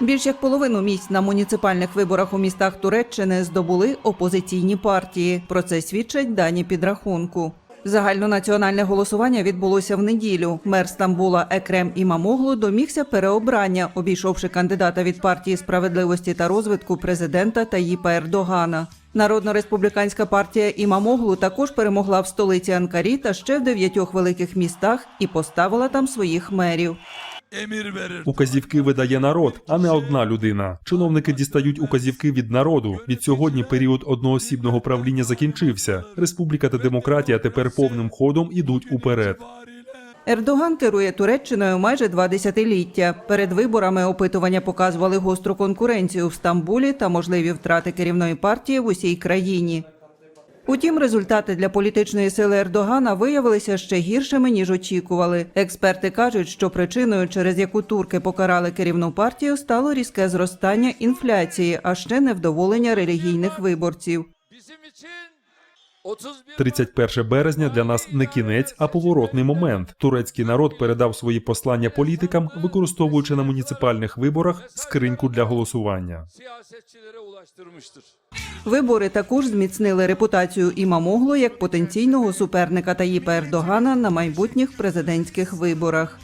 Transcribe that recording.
Більш як половину місць на муніципальних виборах у містах Туреччини здобули опозиційні партії. Про це свідчать дані підрахунку. Загальнонаціональне голосування відбулося в неділю. Мер Стамбула Екрем Імамоглу домігся переобрання, обійшовши кандидата від партії справедливості та розвитку президента Таїпа Ердогана. Народно-республіканська партія Імамоглу також перемогла в столиці Анкарі та ще в дев'ятьох великих містах і поставила там своїх мерів. Verir. Указівки видає народ, а не одна людина. Чиновники дістають указівки від народу. Від сьогодні період одноосібного правління закінчився. Республіка та демократія тепер повним ходом ідуть уперед. Ердоган керує Туреччиною майже два десятиліття. Перед виборами опитування показували гостру конкуренцію в Стамбулі та можливі втрати керівної партії в усій країні. Утім, результати для політичної сили Ердогана виявилися ще гіршими ніж очікували. Експерти кажуть, що причиною, через яку турки покарали керівну партію, стало різке зростання інфляції, а ще невдоволення релігійних виборців. Bizim için 31 31 березня для нас не кінець, а поворотний момент. Турецький народ передав свої послання політикам, використовуючи на муніципальних виборах скриньку для голосування. Вибори також зміцнили репутацію Імамогло як потенційного суперника Таїпа Ердогана на майбутніх президентських виборах.